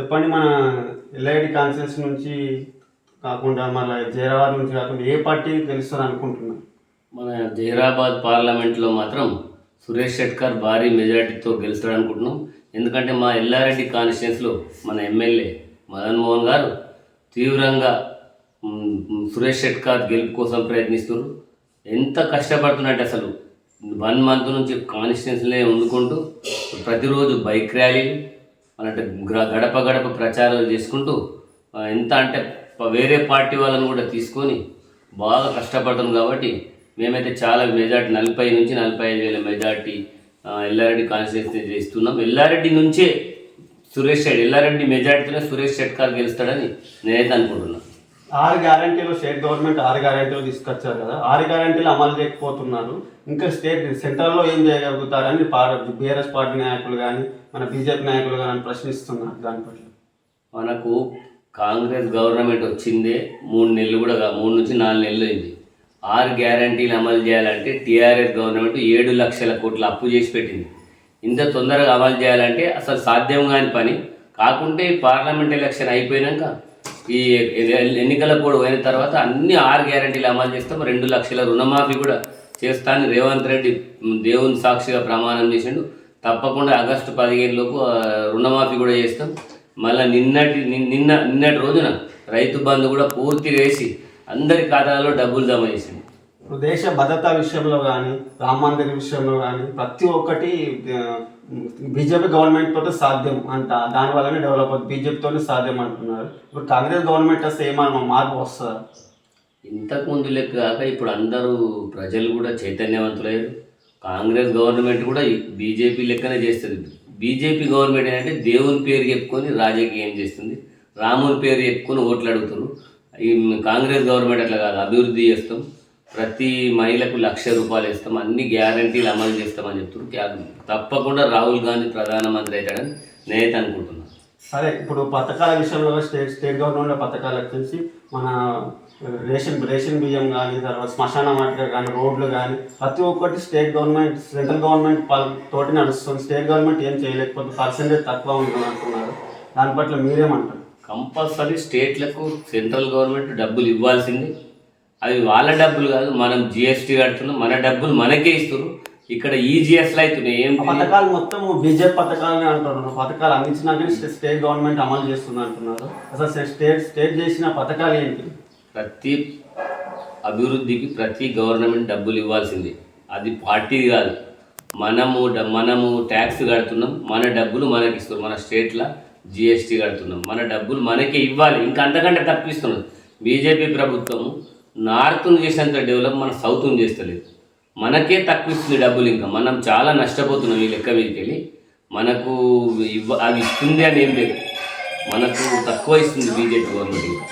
చెప్పండి మన ఎల్ఐడి కాన్సెన్స్ నుంచి కాకుండా మళ్ళీ జైరాబాద్ నుంచి కాకుండా ఏ పార్టీ గెలుస్తుంది అనుకుంటున్నాం మన జైరాబాద్ పార్లమెంట్లో మాత్రం సురేష్ షెట్కర్ భారీ మెజారిటీతో గెలుస్తాడు అనుకుంటున్నాం. ఎందుకంటే మా ఎల్లారెడ్డి కాన్స్టిట్యున్సీలో మన ఎమ్మెల్యే మదన్ మోహన్ గారు తీవ్రంగా సురేష్ షెట్కర్ గెలుపు కోసం ప్రయత్నిస్తున్నారు. ఎంత కష్టపడుతున్నట్టు అసలు వన్ మంత్ నుంచి కాన్స్టిట్యున్సీలే వండుకుంటూ ప్రతిరోజు బైక్ ర్యాలీలు అలాంటి గ్ర- గడప గడప ప్రచారాలు చేసుకుంటూ ఎంత అంటే వేరే పార్టీ వాళ్ళని కూడా తీసుకొని బాగా కష్టపడతాం కాబట్టి మేమైతే చాలా మెజార్టీ నలభై నుంచి నలభై ఐదు వేల మెజార్టీ ఎల్లారెడ్డి కాన్స్టిట్యూన్సీ చేస్తున్నాం ఎల్లారెడ్డి నుంచే సురేష్ రెడ్డి ఎల్లారెడ్డి మెజార్టీతోనే సురేష్ షెట్కార్ గెలుస్తాడని నేనైతే అనుకుంటున్నాను ఆరు గ్యారంటీలు స్టేట్ గవర్నమెంట్ ఆరు గ్యారంటీలు తీసుకొచ్చారు కదా. ఆరు గ్యారంటీలు అమలు చేయకపోతున్నారు. ఇంకా స్టేట్ సెంట్రల్లో ఏం చేయగలుగుతారని బీఆర్ఎస్ పార్టీ నాయకులు కానీ మన బీజేపీ నాయకులు కానీ ప్రశ్నిస్తున్నారు దాని పట్ల. మనకు కాంగ్రెస్ గవర్నమెంట్ వచ్చిందే మూడు నెలలు కూడా మూడు నుంచి నాలుగు నెలలు అయింది. ఆరు గ్యారంటీలు అమలు చేయాలంటే టీఆర్ఎస్ గవర్నమెంట్ ఏడు లక్షల కోట్ల అప్పు చేసి పెట్టింది. ఇంత తొందరగా అమలు చేయాలంటే అసలు సాధ్యం కాని పని. కాకుంటే ఈ పార్లమెంట్ ఎలక్షన్ అయిపోయినాక ఈ ఎన్నికలకు ఎన్నికల పోయిన అయిన తర్వాత అన్ని ఆరు గ్యారంటీలు అమలు చేస్తాం. రెండు లక్షల రుణమాఫీ కూడా చేస్తానని రేవంత్ రెడ్డి దేవుని సాక్షిగా ప్రమాణం చేసిండు. తప్పకుండా ఆగస్టు పదిహేను లోపు రుణమాఫీ కూడా చేస్తాం. మళ్ళీ నిన్నటి నిన్న నిన్నటి రోజున రైతు బంధు కూడా పూర్తి వేసి అందరి ఖాతాలలో డబ్బులు జమ చేసింది దేశ భద్రతా విషయంలో కానీ రామ మందిర్ విషయంలో కానీ ప్రతి ఒక్కటి బీజేపీ గవర్నమెంట్ తోటి సాధ్యం అంట. దాని వల్లనే డెవలప్ అవుతుంది. బీజేపీతోనే సాధ్యం అంటున్నారు. ఇప్పుడు కాంగ్రెస్ గవర్నమెంట్ వస్తే ఏమన్నా మార్పు వస్తుందా? ఇంతకు ముందు లెక్క కాక ఇప్పుడు అందరూ ప్రజలు కూడా చైతన్యవంతులయ్యారు. కాంగ్రెస్ గవర్నమెంట్ కూడా బీజేపీ లెక్కనే చేస్తుంది. బీజేపీ గవర్నమెంట్ ఏంటంటే దేవుని పేరు చెప్పుకొని రాజకీయం చేస్తుంది. రాముని పేరు చెప్పుకొని ఓట్లు అడుగుతున్నారు ఈ కాంగ్రెస్ గవర్నమెంట్ అట్లా కాదు అభివృద్ధి చేస్తాం. ప్రతి మహిళకు లక్ష రూపాయలు ఇస్తాం అన్ని గ్యారంటీలు అమలు చేస్తామని చెప్తున్నారు. తప్పకుండా రాహుల్ గాంధీ ప్రధానమంత్రి అవుతాడని నేనైతే అనుకుంటున్నాను సరే ఇప్పుడు పథకాల విషయంలో స్టేట్ స్టేట్ గవర్నమెంట్ పథకాలు వచ్చేసి మన రేషన్ రేషన్ బియ్యం కానీ తర్వాత శ్మశాన వాటిక కానీ రోడ్లు కానీ ప్రతి ఒక్కటి స్టేట్ గవర్నమెంట్ సెంట్రల్ గవర్నమెంట్ తోటి నడుస్తుంది. స్టేట్ గవర్నమెంట్ ఏం చేయలేకపోతే పర్సెంటేజ్ తక్కువ ఉంటుంది అంటున్నారు. దాని పట్ల మీరేమంటారు? కంపల్సరీ స్టేట్లకు సెంట్రల్ గవర్నమెంట్ డబ్బులు ఇవ్వాల్సింది. అవి వాళ్ళ డబ్బులు కాదు మనం జిఎస్టీ కడుతున్నాం మన డబ్బులు మనకే ఇస్తున్నారు ఇక్కడ ఈ జిఎస్లు అవుతున్నాయి ఏం పథకాలు మొత్తం బీజేపీ పథకాలని అంటున్నారు పథకాలు అందించినాక స్టేట్ గవర్నమెంట్ అమలు చేస్తుంది అంటున్నారు. అసలు స్టేట్ స్టేట్ చేసిన పథకాలు ఏంటి? ప్రతి అభివృద్ధికి ప్రతి గవర్నమెంట్ డబ్బులు ఇవ్వాల్సింది. అది పార్టీ కాదు. మనము మనము ట్యాక్స్ కడుతున్నాం మన డబ్బులు మనకి ఇస్తున్నారు మన స్టేట్లో జిఎస్టీ కడుతున్నాం. మన డబ్బులు మనకే ఇవ్వాలి. ఇంకా అంతకంటే తప్పిస్తున్నారు. బీజేపీ ప్రభుత్వం నార్త్ను చేసేంత డెవలప్ మన సౌత్ను చేస్తలేదు. మనకే తక్కువ ఇస్తుంది డబ్బులు ఇంకా. మనం చాలా నష్టపోతున్నాం ఈ లెక్క మీదకి వెళ్ళి మనకు ఇవ్వ అది ఇస్తుంది అని ఏం లేదు. మనకు తక్కువ ఇస్తుంది బీజేపీ గవర్నమెంట్ ఇంకా.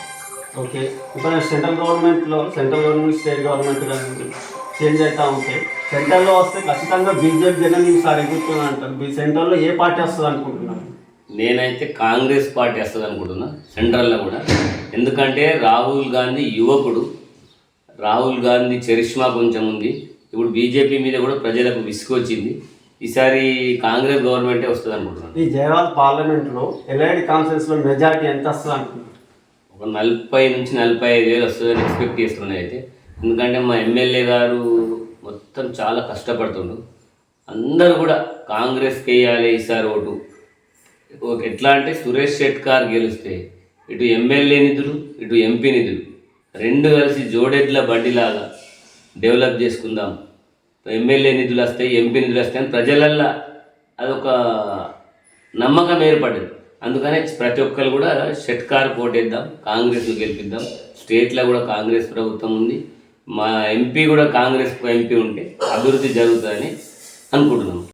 ఓకే. ఇప్పుడు సెంట్రల్ గవర్నమెంట్లో central government state government change అవుతూ ఉంటాయి సెంట్రల్లో వస్తే ఖచ్చితంగా బీజేపీ జనం ఈసారి ఎగురుతుంది అంటారు. మీ సెంట్రల్లో ఏ పార్టీ వస్తుంది అనుకుంటున్నారు? నేనైతే కాంగ్రెస్ పార్టీ వస్తుంది అనుకుంటున్నా సెంట్రల్లో కూడా. ఎందుకంటే రాహుల్ గాంధీ యువకుడు. రాహుల్ గాంధీ చరిష్మా కొంచెం ఉంది. ఇప్పుడు బీజేపీ మీద కూడా ప్రజలకు విసుకొచ్చింది ఈసారి కాంగ్రెస్ గవర్నమెంటే వస్తుంది అనుకుంటున్నాను. ఈ జయవాల్ పార్లమెంట్లో ఎల్ఐడి కాన్ఫరెన్స్లో మెజారిటీ ఎంత వస్తుంది ఒక నలభై నుంచి నలభై ఐదు వేలు వస్తుందని ఎక్స్పెక్ట్ చేస్తున్నాను అయితే. ఎందుకంటే మా ఎమ్మెల్యే గారు మొత్తం చాలా కష్టపడుతుండు. అందరూ కూడా కాంగ్రెస్కి వేయాలి ఈసారి ఓటు. ఎట్లా అంటే సురేష్ షెట్కార్ గెలిస్తే ఇటు ఎమ్మెల్యే నిధులు ఇటు ఎంపీ నిధులు. రెండు కలిసి జోడెడ్ల బండిలాగా డెవలప్ చేసుకుందాం. ఎమ్మెల్యే నిధులు వస్తాయి ఎంపీ నిధులు వస్తాయి అని ప్రజలల్లో అదొక నమ్మకం ఏర్పడింది. అందుకనే ప్రతి ఒక్కరు కూడా షెట్కార్ కోటేద్దాం కాంగ్రెస్ను గెలిపిద్దాం. స్టేట్లో కూడా కాంగ్రెస్ ప్రభుత్వం ఉంది. మా ఎంపీ కూడా కాంగ్రెస్ ఎంపీ ఉంటే అభివృద్ధి జరుగుతుందని అనుకుంటున్నాం.